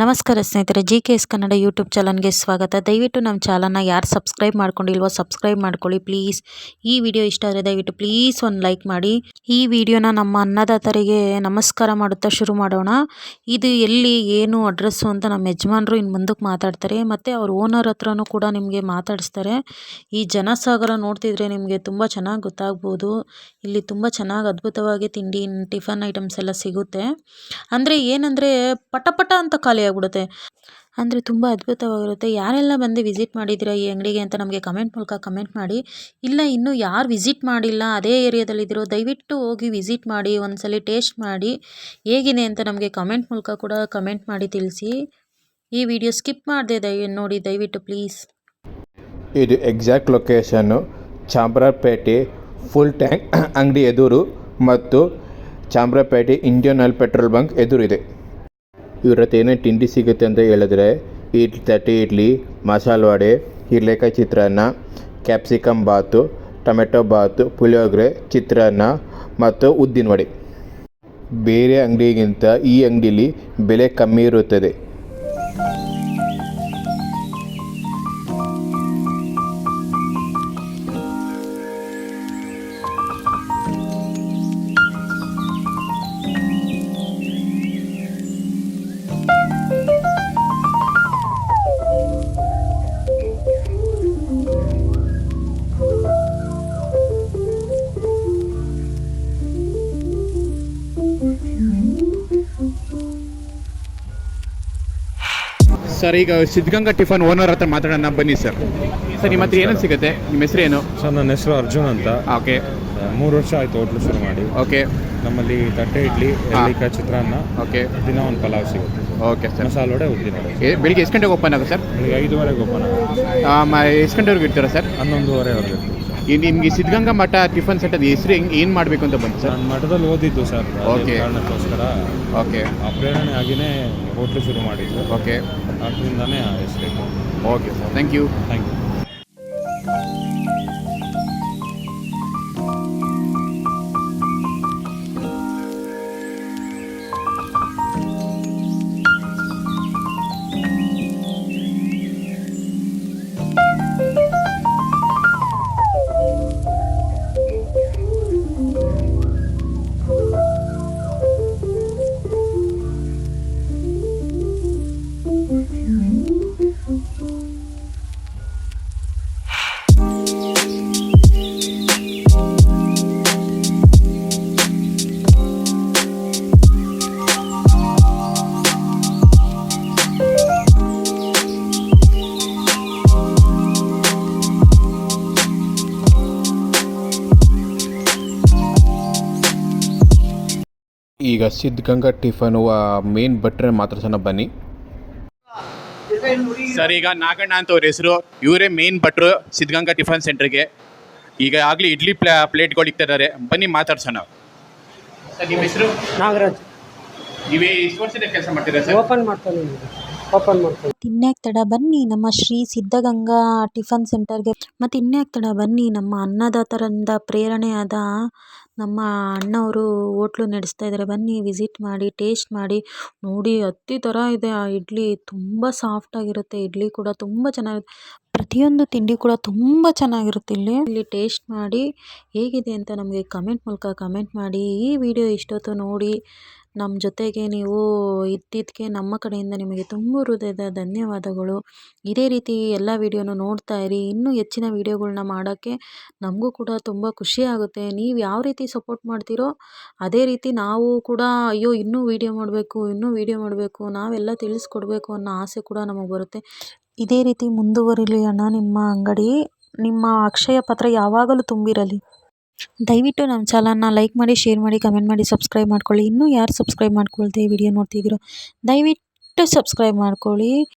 ನಮಸ್ಕಾರ ಸ್ನೇಹಿತರೆ, G K S Kannada YouTube ಚಾನಲ್ಗೆ ಸ್ವಾಗತ. ದಯವಿಟ್ಟು ನಮ್ಮ ಚಾನಲ್ನ ಯಾರು ಸಬ್ಸ್ಕ್ರೈಬ್ ಮಾಡ್ಕೊಂಡಿಲ್ವೋ ಸಬ್ಸ್ಕ್ರೈಬ್ ಮಾಡ್ಕೊಳ್ಳಿ ಪ್ಲೀಸ್. ಈ ವಿಡಿಯೋ ಇಷ್ಟ ಆದರೆ ದಯವಿಟ್ಟು ಪ್ಲೀಸ್ ಒಂದು ಲೈಕ್ ಮಾಡಿ. ಈ ವಿಡಿಯೋನ ನಮ್ಮ ಅನ್ನದಾತರಿಗೆ ನಮಸ್ಕಾರ ಮಾಡುತ್ತಾ ಶುರು ಮಾಡೋಣ. ಇದು ಎಲ್ಲಿ, ಏನು ಅಡ್ರೆಸ್ಸು ಅಂತ ನಮ್ಮ ಯಜಮಾನರು ಇನ್ನು ಮುಂದಕ್ಕೆ ಮಾತಾಡ್ತಾರೆ. ಮತ್ತು ಅವ್ರ ಓನರ್ ಹತ್ರನೂ ಕೂಡ ನಿಮಗೆ ಮಾತಾಡಿಸ್ತಾರೆ. ಈ ಜನಸಾಗರ ನೋಡ್ತಿದ್ರೆ ನಿಮಗೆ ತುಂಬ ಚೆನ್ನಾಗಿ ಗೊತ್ತಾಗ್ಬೋದು. ಇಲ್ಲಿ ತುಂಬ ಚೆನ್ನಾಗಿ ಅದ್ಭುತವಾಗಿ ತಿಂಡಿ, ಟಿಫನ್ ಐಟಮ್ಸ್ ಎಲ್ಲ ಸಿಗುತ್ತೆ. ಅಂದರೆ ಏನಂದರೆ ಪಟ ಪಟ ಅಂತ ಖಾಲಿ ಆಗ್ಬಿಡುತ್ತೆ. ಅಂದರೆ ತುಂಬ ಅದ್ಭುತವಾಗಿರುತ್ತೆ. ಯಾರೆಲ್ಲ ಬಂದು ವಿಸಿಟ್ ಮಾಡಿದ್ದೀರಾ ಈ ಅಂಗಡಿಗೆ ಅಂತ ನಮಗೆ ಕಮೆಂಟ್ ಮೂಲಕ ಕಮೆಂಟ್ ಮಾಡಿ. ಇಲ್ಲ, ಇನ್ನೂ ಯಾರು ವಿಸಿಟ್ ಮಾಡಿಲ್ಲ, ಅದೇ ಏರಿಯಾದಲ್ಲಿದ್ದಿರೋ ದಯವಿಟ್ಟು ಹೋಗಿ ವಿಸಿಟ್ ಮಾಡಿ, ಒಂದ್ಸಲ ಟೇಸ್ಟ್ ಮಾಡಿ. ಹೇಗಿದೆ ಅಂತ ನಮಗೆ ಕಮೆಂಟ್ ಮೂಲಕ ಕೂಡ ಕಮೆಂಟ್ ಮಾಡಿ ತಿಳಿಸಿ. ಈ ವಿಡಿಯೋ ಸ್ಕಿಪ್ ಮಾಡಿದೆ ದಯ, ನೋಡಿ, ದಯವಿಟ್ಟು ಪ್ಲೀಸ್ ಇದು exact location Chamarajpet full tank ಅಂಗಡಿ ಎದುರು ಮತ್ತು Chamarajpet Indian oil petrol bunk ಎದುರಿದೆ. ಇವ್ರ ಹತ್ರ ಏನೇನು ತಿಂಡಿ ಸಿಗುತ್ತೆ ಅಂತ ಹೇಳಿದ್ರೆ, ಇಡ್ಲಿ ತಟ್ಟೆ ಇಡ್ಲಿ, ಮಸಾಲ ವಡೆ ಹಿರ್ಲೆಕಾಯಿ ಚಿತ್ರಾನ್ನ, ಕ್ಯಾಪ್ಸಿಕಮ್ ಬಾತು, ಟೊಮೆಟೊ ಬಾತು, ಪುಳಿಯೋಗರೆ, ಚಿತ್ರಾನ್ನ ಮತ್ತು ಉದ್ದಿನ ವಡೆ. ಬೇರೆ ಅಂಗಡಿಗಿಂತ ಈ ಅಂಗಡಿಲಿ ಬೆಲೆ ಕಮ್ಮಿ ಇರುತ್ತದೆ. ಸರ್ ಈಗ ಸಿದ್ಧಗಂಗಾ ಟಿಫನ್ ಓನರ್ ಹತ್ರ ಮಾತಾಡೋಣ ಬನ್ನಿ ಸರ್. ಸರ್ ನಿಮ್ಮ ಹತ್ರ ಏನೇನು ಸಿಗುತ್ತೆ? ನಿಮ್ಮ ಹೆಸರು ಏನು ಸರ್ ನನ್ನ ಹೆಸರು ಅರ್ಜುನ್ ಅಂತ. ಓಕೆ. ಮೂರು ವರ್ಷ ಆಯ್ತು ಹೋಟ್ಲು ಶುರು ಮಾಡಿ. ಓಕೆ. ನಮ್ಮಲ್ಲಿ ತಟ್ಟೆ ಇಡ್ಲಿ ಎಳ್ಳಿಕಾಯಿ ಚಿತ್ರಾನ್ನ ಓಕೆ. ದಿನ ಒಂದು ಪಲಾವ್ ಸಿಗುತ್ತೆ. Okay sir. ಮಸಾಲೆ ವಡೆ ಉದ್ದಿನ ವಡೆ. ಏ ಬೆಳಿಗ್ಗೆ ಎಷ್ಟು ಗಂಟೆಗೆ ಓಪನ್ ಆಗುತ್ತೆ ಸರ್? ಬೆಳಿಗ್ಗೆ ಐದುವರೆಗೆ ಓಪನ್ ಆಗುತ್ತೆ. ಎಷ್ಟು ಗಂಟೆವರೆಗೆ ಇರ್ತೀರಾ ಸರ್? ಹನ್ನೊಂದುವರೆವರೆಗೆ ಈ ನಿಮಗೆ ಸಿದ್ಧಗಂಗಾ ಮಠ ಟಿಫನ್ ಸೆಟ್ ಅದು ಹೆಸರು ಹೆಂಗೆ ಏನು ಮಾಡಬೇಕು ಅಂತ ಬಂತು ಸರ್? ನಾನು ಮಠದಲ್ಲಿ ಓದಿದ್ದು ಸರ್ ಅದೇ Okay. ಕಾರಣಕ್ಕೋಸ್ಕರ. ಓಕೆ ಆ ಪ್ರೇರಣೆ ಆಗಿನೇ ಹೋಟ್ಲು ಶುರು ಮಾಡಿದ್ದು. ಓಕೆ ಅದರಿಂದಾನೇ ಹೆಸರು okay sir thank you thank you ಈಗ ಸಿದ್ಧಗಂಗಾ ಟಿಫನ್ ಮೇನ್ ಭಟ್ರೆ ಮಾತಾಡ್ಸೋಣ ಬನ್ನಿ. ಸರ್ ಈಗ ನಾಗಣ್ಣ ಅಂತ ಅವ್ರ ಹೆಸರು ಇವರೇ ಮೇನ್ ಭಟ್ರು ಸಿದ್ಧಗಂಗಾ ಟಿಫನ್ ಸೆಂಟರ್ಗೆ ಈಗ ಆಗಲಿ ಇಡ್ಲಿ ಪ್ಲಾ ಪ್ಲೇಟ್ಗಳು ಇಕ್ತಿದ್ದಾರೆ. ಬನ್ನಿ ಮಾತಾಡ್ಸೋಣ. ಸರ್ ನಿಮ್ಮ ಹೆಸರು? ನಾಗರಾಜ್. ನೀವೇ ಎಷ್ಟು ವರ್ಷದ ಕೆಲಸ ಮಾಡ್ತೀರಾ ಸರ್? ಓಪನ್ ಮಾಡ್ತಾನೆ ಓಪನ್ ಮಾಡ್ತಾನೆ ಇನ್ಯಾಕ್ ತಡ ಬನ್ನಿ ನಮ್ಮ ಶ್ರೀ ಸಿದ್ಧಗಂಗಾ ಟಿಫನ್ ಸೆಂಟರ್ಗೆ ಮತ್ತು ಇನ್ಯಾಕ್ ತಡ ಬನ್ನಿ ನಮ್ಮ ಅನ್ನದಾತರಿಂದ ಪ್ರೇರಣೆಯಾದ ನಮ್ಮ ಅಣ್ಣವರು ಹೋಟ್ಲು ನಡೆಸ್ತಾ ಇದ್ದಾರೆ ಬನ್ನಿ ವಿಸಿಟ್ ಮಾಡಿ ಟೇಸ್ಟ್ ಮಾಡಿ. ನೋಡಿ ಅತಿ ಥರ ಇದೆ ಆ ಇಡ್ಲಿ. ತುಂಬ ಸಾಫ್ಟಾಗಿರುತ್ತೆ ಇಡ್ಲಿ ಕೂಡ, ತುಂಬ ಚೆನ್ನಾಗಿರುತ್ತೆ. ಪ್ರತಿಯೊಂದು ತಿಂಡಿ ಕೂಡ ತುಂಬ ಚೆನ್ನಾಗಿರುತ್ತೆ ಇಲ್ಲಿ. ಇಲ್ಲಿ ಟೇಸ್ಟ್ ಮಾಡಿ ಹೇಗಿದೆ ಅಂತ ನಮಗೆ ಕಮೆಂಟ್ ಮೂಲಕ ಕಮೆಂಟ್ ಮಾಡಿ. ಈ ವಿಡಿಯೋ ಇಷ್ಟೊತ್ತು ನೋಡಿ. ನಮ್ಮ ಜೊತೆಗೆ ನೀವು ಇದ್ದಿದ್ದಕ್ಕೆ ನಮ್ಮ ಕಡೆಯಿಂದ ನಿಮಗೆ ತುಂಬ ಹೃದಯದ ಧನ್ಯವಾದಗಳು. ಇದೇ ರೀತಿ ಎಲ್ಲ ವೀಡಿಯೋನು ನೋಡ್ತಾ ಇರಿ. ಇನ್ನೂ ಹೆಚ್ಚಿನ ವೀಡಿಯೋಗಳನ್ನ ಮಾಡೋಕ್ಕೆ ನಮಗೂ ಕೂಡ ತುಂಬ ಖುಷಿ ಆಗುತ್ತೆ. ನೀವು ಯಾವ ರೀತಿ ಸಪೋರ್ಟ್ ಮಾಡ್ತೀರೋ ಅದೇ ರೀತಿ ನಾವು ಕೂಡ ಅಯ್ಯೋ ಇನ್ನೂ ವೀಡಿಯೋ ಮಾಡಬೇಕು, ಇನ್ನೂ ವೀಡಿಯೋ ಮಾಡಬೇಕು, ನಾವೆಲ್ಲ ತಿಳಿಸ್ಕೊಡ್ಬೇಕು ಅನ್ನೋ ಆಸೆ ಕೂಡ ನಮಗೆ ಬರುತ್ತೆ. ಇದೇ ರೀತಿ ಮುಂದುವರಿಲಿ ಅಣ್ಣ ನಿಮ್ಮ ಅಂಗಡಿ. ನಿಮ್ಮ ಅಕ್ಷಯ ಪತ್ರ ಯಾವಾಗಲೂ ತುಂಬಿರಲಿ. ದಯವಿಟ್ಟು ನಮ್ಮ ಚಾನಲ್ನ ಲೈಕ್ ಮಾಡಿ, ಶೇರ್ ಮಾಡಿ, ಕಮೆಂಟ್ ಮಾಡಿ, ಸಬ್ಸ್ಕ್ರೈಬ್ ಮಾಡ್ಕೊಳ್ಳಿ. ಇನ್ನೂ ಯಾರು ಸಬ್ಸ್ಕ್ರೈಬ್ ಮಾಡ್ಕೊಳ್ದೆ ವಿಡಿಯೋ ನೋಡ್ತಿದ್ದೀರೋ, ದಯವಿಟ್ಟು ಸಬ್ಸ್ಕ್ರೈಬ್ ಮಾಡ್ಕೊಳ್ಳಿ.